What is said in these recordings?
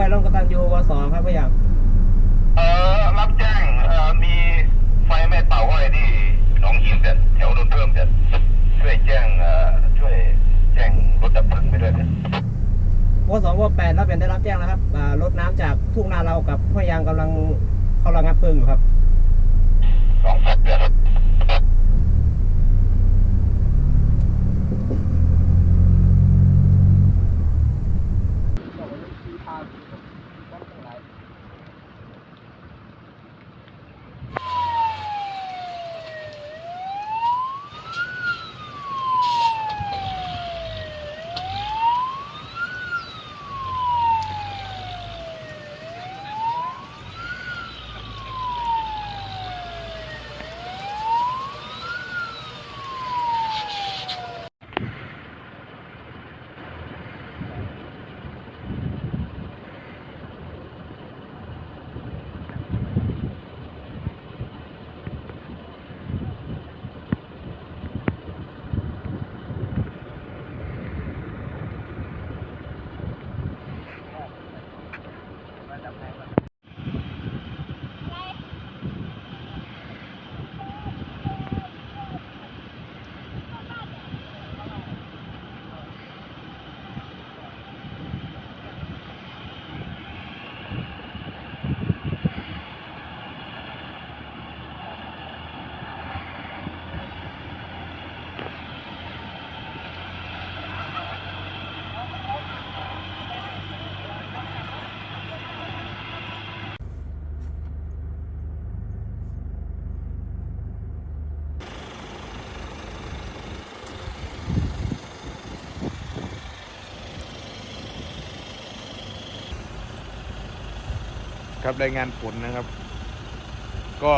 วยร่องกตันยูวสครับพ่อยังเอ่อรับแจ้งเอ่อมีไฟไหม้เต่าไว้ที่หนองหินเด็ดแถวนนเพิ่มเด็ดช่วยแจ้งเอ่อช่วยแจ้งรถดับเพลิงไปด้วยเด็ดวสวแปดรับเป็นได้รับแจ้งแล้วครับอ่ารถน้ำจากทุ่งนาเรากับพ่อยังกำลังกำลังงับเพลิงอยู่ครับ ครับรายงานผลนะครับ ก็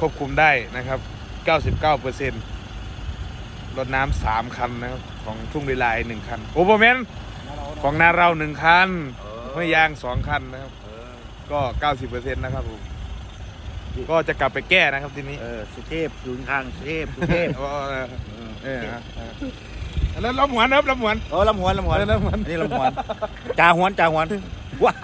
ควบคุมได้นะครับ 99เปอร์เซ็นต์รถน้ำสามคันนะครับของทุ่งเวลายหนึ่งคัน โอ้โหแมนของนาเราหนึ่งคันเมื่อยางสองคันนะครับ ก็ 90เปอร์เซ็นต์นะครับผมก็จะกลับไปแก้นะครับทีนี้เออสุเทพอยู่ข้างสุเทพสุเทพเออเออเออฮะเออแล้วลำหวนครับลำหวนเออลำหวนลำหวนเออลำหวนอันนี่ลำหวนจ่าหวนจ่าหวนว้า